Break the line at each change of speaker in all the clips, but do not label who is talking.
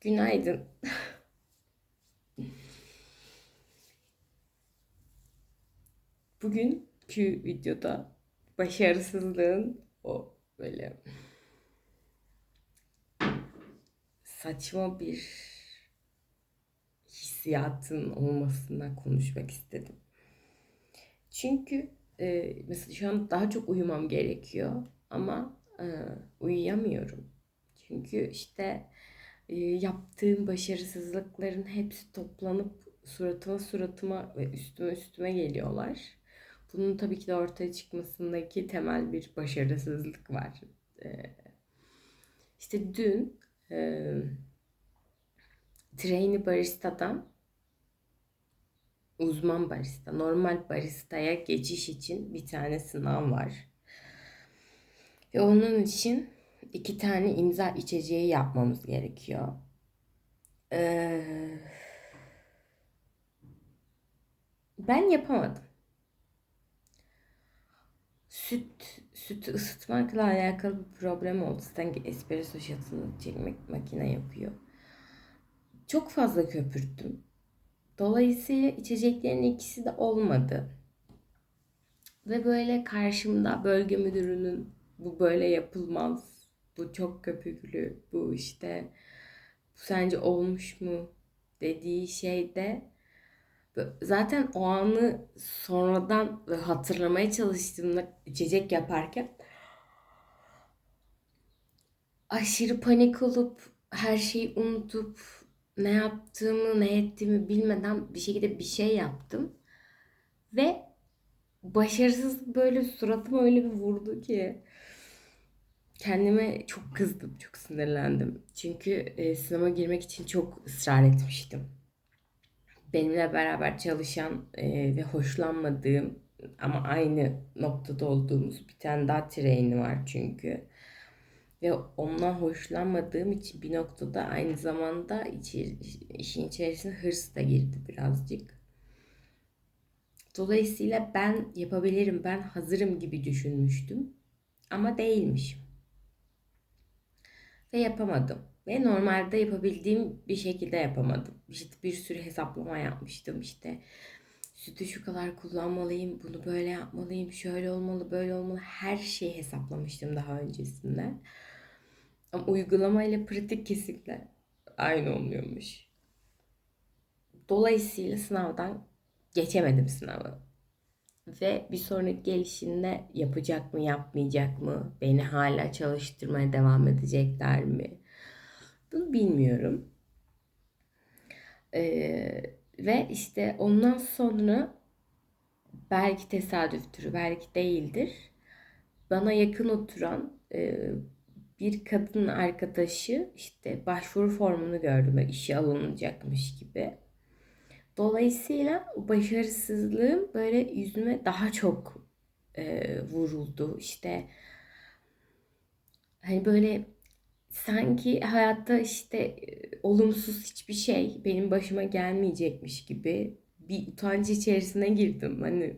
Günaydın. Bugünkü videoda başarısızlığın o böyle saçma bir hissiyatın olmasından konuşmak istedim. Çünkü e, mesela şu an daha çok uyumam gerekiyor ama e, uyuyamıyorum. Çünkü işte yaptığım başarısızlıkların hepsi toplanıp suratıma suratıma ve üstüme üstüme geliyorlar. Bunun tabii ki de ortaya çıkmasındaki temel bir başarısızlık var. İşte dün e, trainee baristadan uzman barista, normal baristaya geçiş için bir tane sınav var. Ve onun için iki tane imza içeceği yapmamız gerekiyor. Ee, ben yapamadım. Süt, sütü ısıtmakla alakalı bir problem oldu. Sanki espresso shot'ını çekmek makine yapıyor. Çok fazla köpürttüm. Dolayısıyla içeceklerin ikisi de olmadı. Ve böyle karşımda bölge müdürünün bu böyle yapılmaz, bu çok köpüklü, bu işte bu sence olmuş mu dediği şeyde zaten o anı sonradan hatırlamaya çalıştığımda içecek yaparken aşırı panik olup her şeyi unutup ne yaptığımı ne ettiğimi bilmeden bir şekilde bir şey yaptım. Ve başarısız böyle suratıma öyle bir vurdu ki kendime çok kızdım, çok sinirlendim. Çünkü e, sınava girmek için çok ısrar etmiştim. Benimle beraber çalışan e, ve hoşlanmadığım ama aynı noktada olduğumuz bir tane daha treni var çünkü. Ve ondan hoşlanmadığım için bir noktada aynı zamanda içi, işin içerisine hırs da girdi birazcık. Dolayısıyla ben yapabilirim, ben hazırım gibi düşünmüştüm. Ama değilmişim. Ve yapamadım. Ve normalde yapabildiğim bir şekilde yapamadım. İşte bir sürü hesaplama yapmıştım işte. Sütü şu kadar kullanmalıyım, bunu böyle yapmalıyım, şöyle olmalı, böyle olmalı. Her şeyi hesaplamıştım daha öncesinde. Ama uygulama ile pratik kesinlikle aynı olmuyormuş. Dolayısıyla sınavdan geçemedim sınavı. Ve bir sonraki gelişinde yapacak mı yapmayacak mı? Beni hala çalıştırmaya devam edecekler mi? Bunu bilmiyorum. Ee, ve işte ondan sonra belki tesadüftür, belki değildir. Bana yakın oturan e, bir kadın arkadaşı işte başvuru formunu gördüm. işe alınacakmış gibi. Dolayısıyla başarısızlığım böyle yüzüme daha çok e, vuruldu. İşte hani böyle sanki hayatta işte e, olumsuz hiçbir şey benim başıma gelmeyecekmiş gibi bir utanç içerisine girdim. Hani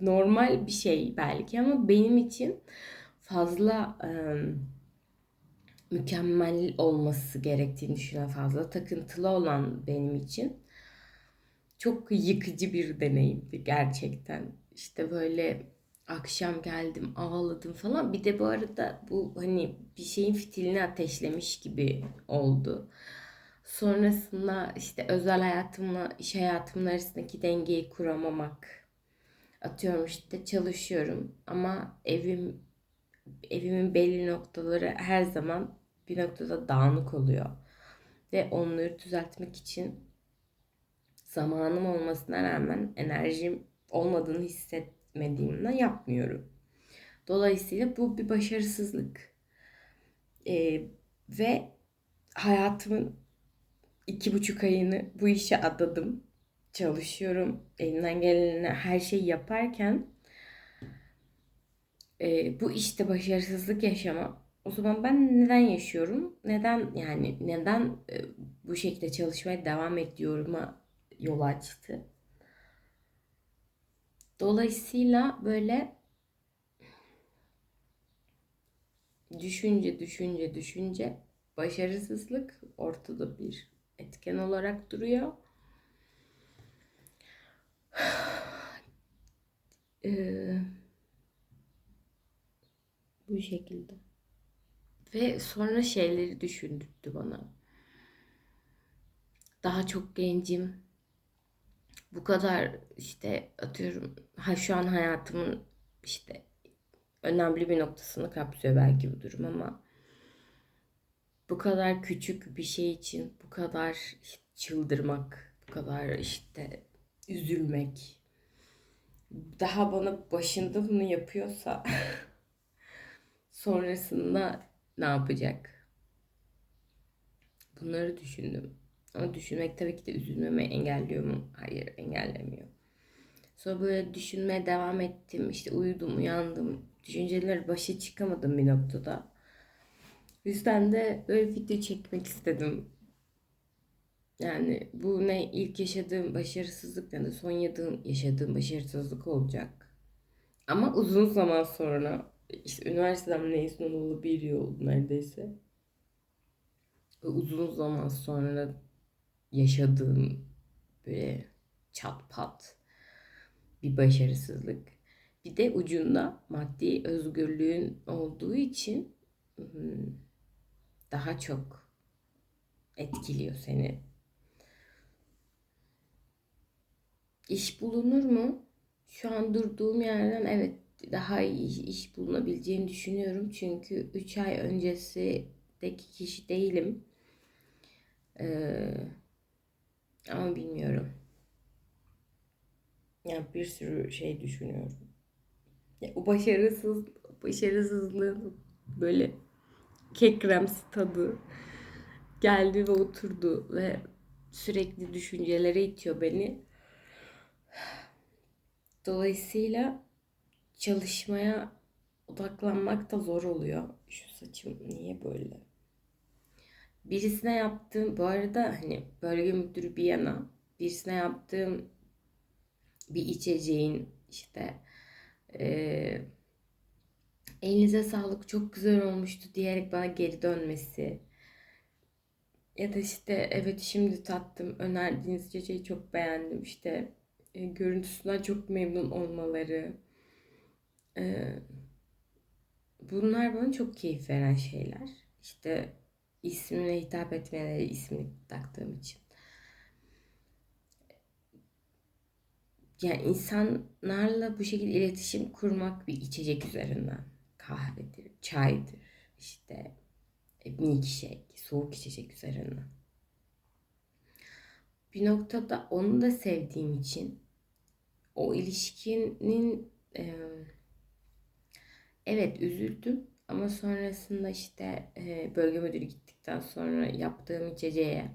normal bir şey belki ama benim için fazla e, mükemmel olması gerektiğini düşünen fazla takıntılı olan benim için çok yıkıcı bir deneyimdi gerçekten. İşte böyle akşam geldim ağladım falan. Bir de bu arada bu hani bir şeyin fitilini ateşlemiş gibi oldu. Sonrasında işte özel hayatımla iş hayatımın arasındaki dengeyi kuramamak. Atıyorum işte çalışıyorum ama evim evimin belli noktaları her zaman bir noktada dağınık oluyor. Ve onları düzeltmek için zamanım olmasına rağmen enerjim olmadığını hissetmediğimden yapmıyorum. Dolayısıyla bu bir başarısızlık. Ee, ve hayatımın iki buçuk ayını bu işe adadım. Çalışıyorum. Elimden geleni her şeyi yaparken e, bu işte başarısızlık yaşama. O zaman ben neden yaşıyorum? Neden yani neden e, bu şekilde çalışmaya devam ediyorum'a yol açtı. Dolayısıyla böyle düşünce düşünce düşünce başarısızlık ortada bir etken olarak duruyor. Ee, bu şekilde. Ve sonra şeyleri düşündürttü bana. Daha çok gencim. Bu kadar işte atıyorum ha şu an hayatımın işte önemli bir noktasını kapsıyor belki bu durum ama bu kadar küçük bir şey için bu kadar işte çıldırmak, bu kadar işte üzülmek daha bana başında bunu yapıyorsa sonrasında ne yapacak? Bunları düşündüm. Ama düşünmek tabii ki de üzülmemi engelliyor mu? Hayır, engellemiyor. Sonra böyle düşünmeye devam ettim. İşte uyudum, uyandım. Düşünceler başa çıkamadım bir noktada. Yüzden de böyle video çekmek istedim. Yani bu ne ilk yaşadığım başarısızlık ne de son yaşadığım, yaşadığım başarısızlık olacak. Ama uzun zaman sonra işte üniversiteden mezun olalı bir yıl neredeyse. Uzun zaman sonra yaşadığım böyle çat pat bir başarısızlık. Bir de ucunda maddi özgürlüğün olduğu için daha çok etkiliyor seni. İş bulunur mu? Şu an durduğum yerden evet daha iyi iş bulunabileceğini düşünüyorum. Çünkü 3 ay öncesideki kişi değilim. Ee, ama bilmiyorum. Ya bir sürü şey düşünüyorum. Ya, o başarısız, başarısızlığın böyle kekremsi tadı geldi ve oturdu ve sürekli düşüncelere itiyor beni. Dolayısıyla çalışmaya odaklanmak da zor oluyor. Şu saçım niye böyle? Birisine yaptığım, bu arada hani bölge müdürü bir yana, birisine yaptığım bir içeceğin işte e, elinize sağlık çok güzel olmuştu diyerek bana geri dönmesi ya da işte evet şimdi tattım önerdiğiniz içeceği çok beğendim. işte e, görüntüsünden çok memnun olmaları e, bunlar bana çok keyif veren şeyler. İşte ismine hitap etmeleri ismini taktığım için yani insanlarla bu şekilde iletişim kurmak bir içecek üzerinden kahvedir, çaydır, işte milkshake, soğuk içecek üzerinden. Bir noktada onu da sevdiğim için o ilişkinin e, evet üzüldüm ama sonrasında işte e, bölge müdürü gittikten sonra yaptığım içeceğe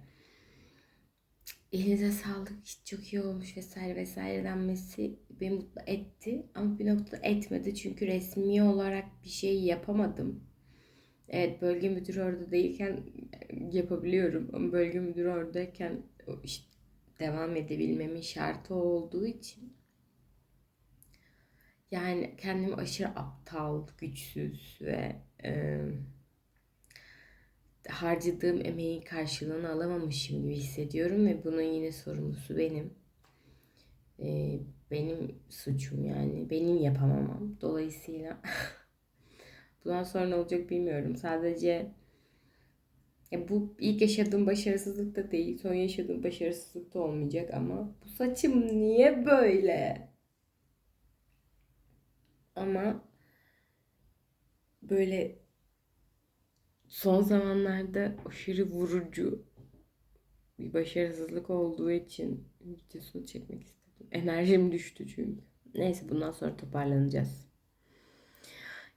elinize sağlık çok iyi olmuş vesaire vesaire denmesi beni mutlu etti ama bir noktada etmedi çünkü resmi olarak bir şey yapamadım. Evet bölge müdürü orada değilken yapabiliyorum ama bölge müdürü oradayken işte devam edebilmemin şartı olduğu için yani kendimi aşırı aptal, güçsüz ve e, harcadığım emeğin karşılığını alamamışım gibi hissediyorum ve bunun yine sorumlusu benim. Ee, benim suçum yani. Benim yapamamam. Dolayısıyla bundan sonra ne olacak bilmiyorum. Sadece ya bu ilk yaşadığım başarısızlık da değil. Son yaşadığım başarısızlık da olmayacak ama bu saçım niye böyle? Ama böyle son zamanlarda aşırı vurucu bir başarısızlık olduğu için videosunu çekmek istedim. Enerjim düştü çünkü. Neyse bundan sonra toparlanacağız.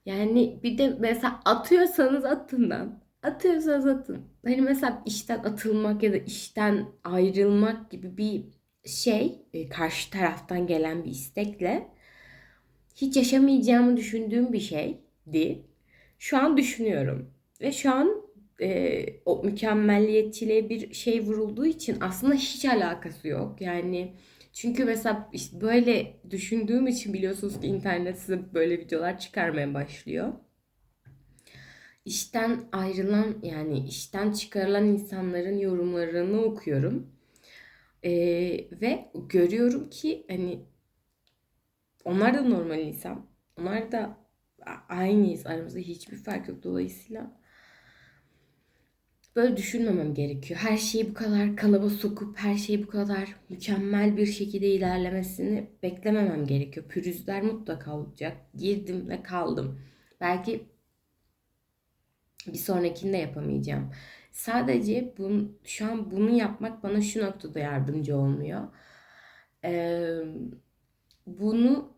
Yani bir de mesela atıyorsanız atından. Atıyorsanız atın. Hani mesela işten atılmak ya da işten ayrılmak gibi bir şey e, karşı taraftan gelen bir istekle hiç yaşamayacağımı düşündüğüm bir şeydi. Şu an düşünüyorum. Ve şu an e, o mükemmelliyetçiliğe bir şey vurulduğu için aslında hiç alakası yok. Yani çünkü mesela işte böyle düşündüğüm için biliyorsunuz ki internet size böyle videolar çıkarmaya başlıyor. işten ayrılan yani işten çıkarılan insanların yorumlarını okuyorum. Ee, ve görüyorum ki hani onlar da normal insan. Onlar da aynıyız. Aramızda hiçbir fark yok. Dolayısıyla böyle düşünmemem gerekiyor. Her şeyi bu kadar kalaba sokup her şeyi bu kadar mükemmel bir şekilde ilerlemesini beklememem gerekiyor. Pürüzler mutlaka olacak. Girdim ve kaldım. Belki bir sonrakini de yapamayacağım. Sadece bunu, şu an bunu yapmak bana şu noktada yardımcı olmuyor. Ee, bunu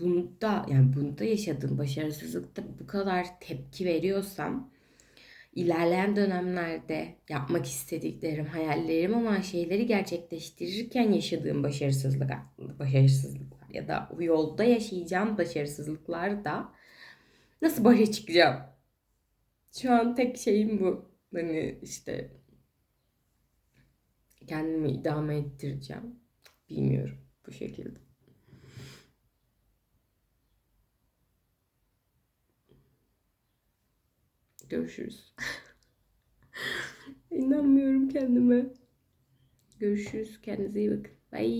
bunda yani bunda yaşadığım başarısızlıkta bu kadar tepki veriyorsam ilerleyen dönemlerde yapmak istediklerim, hayallerim olan şeyleri gerçekleştirirken yaşadığım başarısızlık, başarısızlıklar ya da o yolda yaşayacağım başarısızlıklar da nasıl başa çıkacağım? Şu an tek şeyim bu. Hani işte kendimi idame ettireceğim. Bilmiyorum bu şekilde. Görüşürüz. İnanmıyorum kendime. Görüşürüz. Kendinize iyi bakın. Bye.